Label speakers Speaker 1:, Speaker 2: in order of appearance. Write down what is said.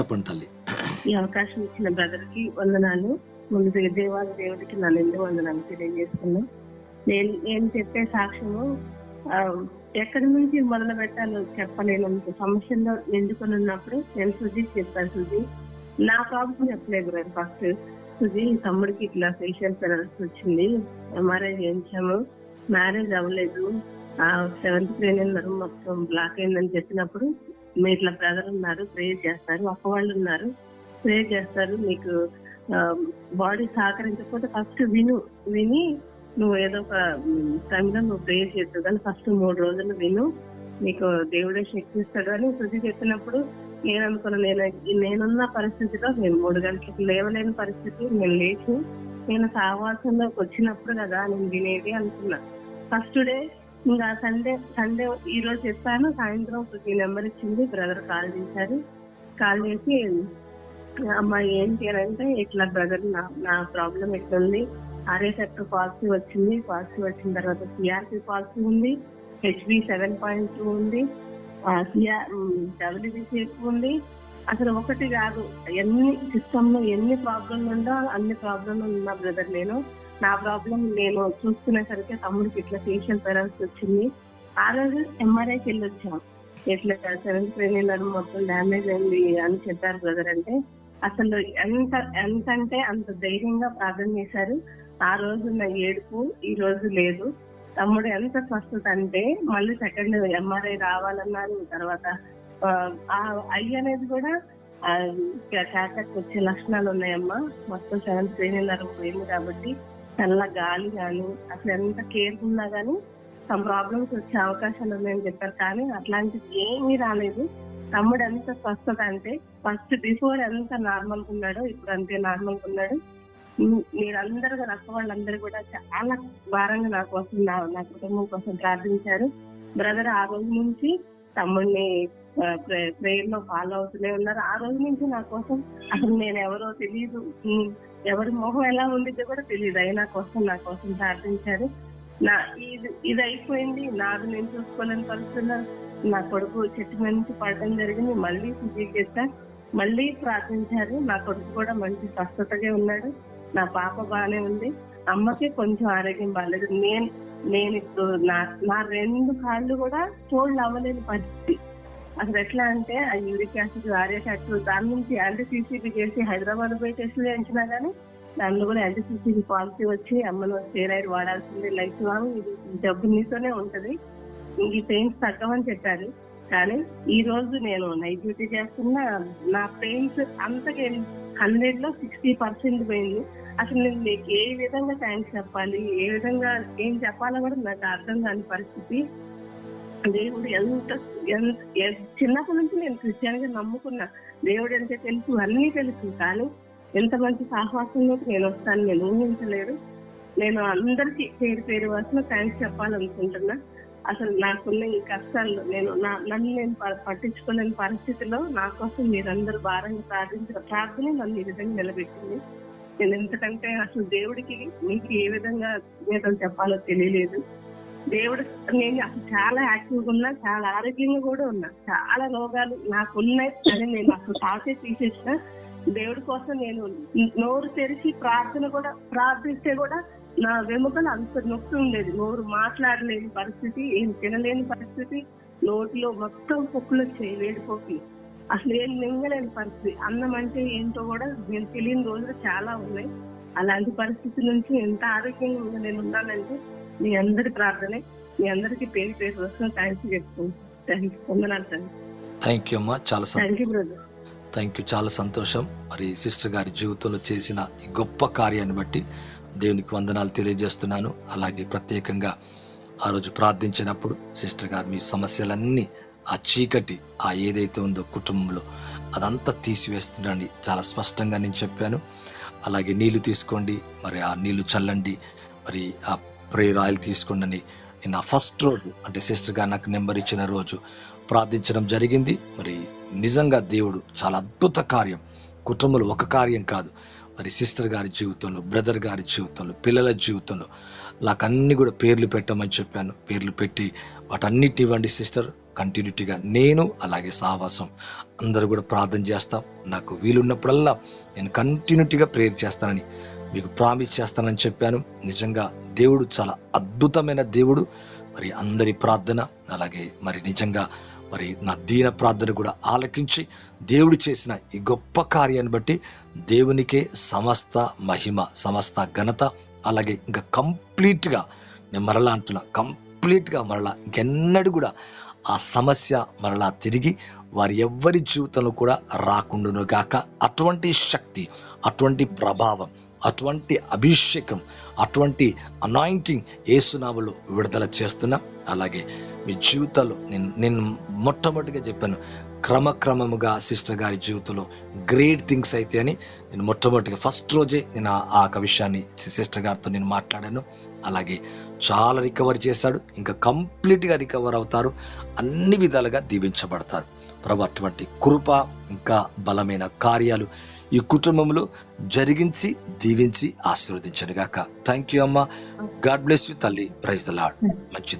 Speaker 1: చెప్పండి తల్లి.
Speaker 2: ఈ అవకాశం ఇచ్చిన బ్రదర్కి వందనాలు. ముందు దేవాది దేవుడికి నా నిండు వందనాలు తెలియజేస్తున్నాను నేను నేను చెప్పే సాక్ష్యము ఆ, ఎక్కడి నుంచి మొదలు పెట్టాలో చెప్పలేనంత సమస్యలో నిండుకొని ఉన్నప్పుడు నేను సుజీ చెప్పాను సుజీ. నా ప్రాబ్లం చెప్పలేదు బ్రదర్ ఫస్ట్. సుజీ తమ్ముడికి ఇట్లా ఫేషియల్ పెరల్స్ వచ్చింది. ఎంఆర్ఐ చేయించాము. మ్యారేజ్ అవ్వలేదు. ఆ సెవెంత్ ప్రేణులు మొత్తం బ్లాక్ అయిందని చెప్పినప్పుడు మీ ఇట్లా బ్రదర్ ఉన్నారు ప్రేయర్ చేస్తారు అక్క వాళ్ళు ఉన్నారు ప్రేయర్ చేస్తారు మీకు బాడీ సహకరించకపోతే ఫస్ట్ విను విని నువ్వు ఏదో ఒక టైంలో నువ్వు ప్రేయర్ చేస్తావు కానీ ఫస్ట్ మూడు రోజులు విను నీకు దేవుడే శక్తి ఇస్తాడు అని శృతి చెప్పినప్పుడు నేను అనుకున్నా నేను నేనున్న పరిస్థితిలో నేను మూడు గంటలకు లేవలేని పరిస్థితి నేను లేచి నేను సావాసంలోకి వచ్చినప్పుడు కదా నేను వినేది అనుకున్నా. ఫస్ట్ డే ఇంకా సండే సండే ఈ రోజు చెప్పాను సాయంత్రం ఈ నెంబర్ ఇచ్చింది బ్రదర్ కాల్ చేశారు. కాల్ చేసి అమ్మాయి ఏంటి అని అంటే ఇట్లా బ్రదర్ నా నా ప్రాబ్లం ఎట్లుంది? ఆర్ఏ సెక్టర్ పాజిటివ్ వచ్చింది పాజిటివ్ వచ్చిన తర్వాత సిఆర్పి పాజిటివ్ ఉంది హెచ్బి సెవెన్ పాయింట్ టూ ఉంది సిఆర్ డబ్ల్యూబిసి ఎక్కువ ఉంది అసలు ఒకటి కాదు. ఎన్ని సిస్టమ్లో ఎన్ని ప్రాబ్లం ఉందో అన్ని ప్రాబ్లం ఉన్నా బ్రదర్ నేను. నా ప్రాబ్లం నేను చూసుకునేసరికి తమ్ముడికి ఇట్లా ఫేషియల్ పెరల్స్ వచ్చింది. ఆ రోజు ఎంఆర్ఐకి వెళ్ళి వచ్చాం ఇట్లా సెవెంత్ ట్రైనింగ్ మొత్తం డ్యామేజ్ అయింది అని చెప్పారు బ్రదర్ అంటే. అసలు ఎంత ఎంత అంటే అంత ధైర్యంగా ప్రార్థన చేశారు. ఆ రోజు నా ఏడుపు ఈ రోజు లేదు. తమ్ముడు ఎంత స్వస్థత అంటే మళ్ళీ సెకండ్ ఎంఆర్ఐ రావాలన్నారు తర్వాత ఐ అనేది కూడా క్యాటక్ వచ్చే లక్షణాలు ఉన్నాయమ్మా. మొత్తం సెవెంత్ ట్రైనింగ్ పోయింది కాబట్టి చల్ల గాలి కానీ అసలు ఎంత కేర్ ఉన్నా కానీ సమ్ ప్రాబ్లమ్స్ వచ్చే అవకాశాలు ఉన్నాయని చెప్పారు. కానీ అట్లాంటిది ఏమీ రాలేదు. తమ్ముడు ఎంత స్వస్థత అంటే ఫస్ట్ బిఫోర్ ఎంత నార్మల్ ఉన్నాడో ఇప్పుడు అంతే నార్మల్ ఉన్నాడు. మీరందరూ కూడా అక్క వాళ్ళందరూ కూడా చాలా భారంగా నా కోసం నా నా కుటుంబం కోసం ప్రార్థించారు. బ్రదర్ ఆ రోజు నుంచి తమ్ముడిని ప్రేయర్లో ఫాలో అవుతూనే ఉన్నారు. ఆ రోజు నుంచి నా కోసం అసలు నేను ఎవరో తెలియదు ఎవరి మొహం ఎలా ఉండిద్దో కూడా తెలియదు అయినా కోసం నా కోసం ప్రార్థించారు నా ఇది ఇది అయిపోయింది. నాది నేను చూసుకోలేని పరిస్థితుల్లో నా కొడుకు చెట్టు మీద నుంచి పడటం జరిగింది. మళ్ళీ ఫిజిక్ చేశా మళ్ళీ ప్రార్థించారు. నా కొడుకు కూడా మంచి స్వస్థతగా ఉన్నాడు. నా పాప బాగానే ఉంది. అమ్మకి కొంచెం ఆరోగ్యం బాగాలేదు. నేను నేను ఇప్పుడు నా నా రెండు కాళ్ళు కూడా ఫోల్డ్ అవ్వలేని పరిస్థితి. అసలు ఎట్లా అంటే ఆ యూరిక్ యాసిడ్ ఆర్ఎస్ యాసిడ్ దాని నుంచి యాంటీ సీసీపీ చేసి హైదరాబాద్ పోయి టెస్టులు చేయించినా కానీ దానిలో కూడా యాంటీ సీసీపీ పాలసీ వచ్చి అమ్మను స్టేరాయిడ్ వాడాల్సింది లైఫ్ లాంగ్ ఇది డబ్బు నీతోనే ఉంటది. ఇంక ఈ పెయిన్స్ తగ్గమని చెప్పారు. కానీ ఈ రోజు నేను నైట్ డ్యూటీ చేస్తున్నా నా పెయిన్స్ అంతకే హండ్రెడ్లో సిక్స్టీ పర్సెంట్ పోయింది. అసలు నేను మీకు ఏ విధంగా థ్యాంక్స్ చెప్పాలి ఏ విధంగా ఏం చెప్పాలో కూడా నాకు అర్థం కాని పరిస్థితి. దేవుడు ఎంత ఎంత చిన్నప్పటి నుంచి నేను క్రిస్టియన్గా నమ్ముకున్నా. దేవుడు ఎంత తెలుసు అన్నీ తెలుసు. కానీ ఎంత మంచి సాహసంలోకి నేను వస్తాను నేను ఊహించలేదు. నేను అందరికీ పేరు పేరు వరుసలో థ్యాంక్స్ చెప్పాలనుకుంటున్నా. అసలు నాకున్న ఈ కష్టాల్లో నేను నా నన్ను నేను ప- పట్టించుకోలేని పరిస్థితిలో నా కోసం మీరందరూ భారంగా ప్రార్థించిన ప్రార్థన నన్ను ఈ విధంగా నిలబెట్టింది. నేను ఎందుకంటే అసలు దేవుడికి మీకు ఏ విధంగా కృతజ్ఞతలు చెప్పాలో తెలియలేదు. దేవుడు నేను అసలు చాలా యాక్టివ్గా ఉన్నా చాలా ఆరోగ్యంగా కూడా ఉన్నా. చాలా రోగాలు నాకు ఉన్నాయి కానీ నేను అసలు తాకే తీసేసిన దేవుడి కోసం నేను నోరు తెరిచి ప్రార్థన కూడా ప్రార్థిస్తే కూడా నా వెముకలు అంత నొప్పి ఉండేది. నోరు మాట్లాడలేని పరిస్థితి ఏం తినలేని పరిస్థితి. నోటిలో మొత్తం పొక్కులు వచ్చాయి వేడి పొక్కులు. అసలు ఏం మింగలేని పరిస్థితి. అన్నం అంటే ఏంటో కూడా నేను తెలియని రోజులు చాలా ఉన్నాయి. అలాంటి పరిస్థితి నుంచి ఎంత ఆరోగ్యంగా ఉందో నేను ఉన్నానంటే మీ అందరి ప్రార్థనే మీ అందరికి పేరు పేరు వస్తున్న థ్యాంక్స్ చెప్తాను థ్యాంక్స్ వందనాలు తండ్రి
Speaker 1: థ్యాంక్ యూ. అమ్మా. చాలా
Speaker 2: thank you brother
Speaker 1: thank you చాలా సంతోషం. మరి సిస్టర్ గారి జీవితంలో చేసిన ఈ గొప్ప కార్యాన్ని బట్టి దేవునికి వందనాలు తెలియజేస్తున్నాను. అలాగే ప్రత్యేకంగా ఆ రోజు ప్రార్థించినప్పుడు సిస్టర్ గారు మీ సమస్యలన్నీ ఆ చీకటి ఆ ఏదైతే ఉందో కుటుంబంలో అదంతా తీసివేస్తుండండి చాలా స్పష్టంగా నేను చెప్పాను. అలాగే నీళ్ళు తీసుకోండి మరి ఆ నీళ్ళు చల్లండి మరి ఆ ప్రేయర్ ఆయిల్ తీసుకోండి అని నేను ఆ ఫస్ట్ రోజు అంటే సిస్టర్ గారు నాకు నెంబర్ ఇచ్చిన రోజు ప్రార్థించడం జరిగింది. మరి నిజంగా దేవుడు చాలా అద్భుత కార్యం. కుటుంబంలో ఒక కార్యం కాదు. మరి సిస్టర్ గారి జీవితంలో బ్రదర్ గారి జీవితంలో పిల్లల జీవితంలో నాకు కూడా పేర్లు పెట్టమని చెప్పాను. పేర్లు పెట్టి వాటన్నిటి ఇవ్వండి సిస్టర్. కంటిన్యూటీగా నేను అలాగే సావాసం. అందరూ కూడా ప్రార్థన చేస్తాం. నాకు వీలున్నప్పుడల్లా నేను కంటిన్యూటీగా ప్రేయర్ చేస్తానని మీకు ప్రామిస్ చేస్తానని చెప్పాను. నిజంగా దేవుడు చాలా అద్భుతమైన దేవుడు. మరి అందరి ప్రార్థన అలాగే మరి నిజంగా మరి నా దీన ప్రార్థన కూడా ఆలకించి దేవుడు చేసిన ఈ గొప్ప కార్యాన్ని బట్టి దేవునికే సమస్త మహిమ సమస్త ఘనత అలాగే ఇంకా కంప్లీట్గా నేను మరలా అంటున్నా కంప్లీట్గా మరలా ఇంకెన్నడూ కూడా ఆ సమస్య మరలా తిరిగి వారి ఎవ్వరి జీవితంలో కూడా రాకుండాను గాక. అటువంటి శక్తి అటువంటి ప్రభావం అటువంటి అభిషేకం అటువంటి అనాయింటింగ్ ఏసునామలో విడుదల చేస్తున్నా. అలాగే మీ జీవితాలు నేను నేను మొట్టమొదటిగా చెప్పాను క్రమక్రమముగా సిస్టర్ గారి జీవితంలో గ్రేట్ థింగ్స్ అయితే అని నేను మొట్టమొదటిగా ఫస్ట్ రోజే నేను ఆ- ఆ యొక్క విషయాన్ని సిస్టర్ గారితో నేను మాట్లాడాను. అలాగే చాలా రికవర్ చేశాడు ఇంకా కంప్లీట్గా రికవర్ అవుతారు అన్ని విధాలుగా దీవించబడతారు. ప్రభు అటువంటి కృప ఇంకా బలమైన కార్యాలు ఈ కుటుంబంలో జరిగించి దీవించి ఆశీర్వదించను గాక థ్యాంక్ యూ అమ్మా గాడ్ బ్లెస్ యూ తల్లి. Praise the Lord
Speaker 2: you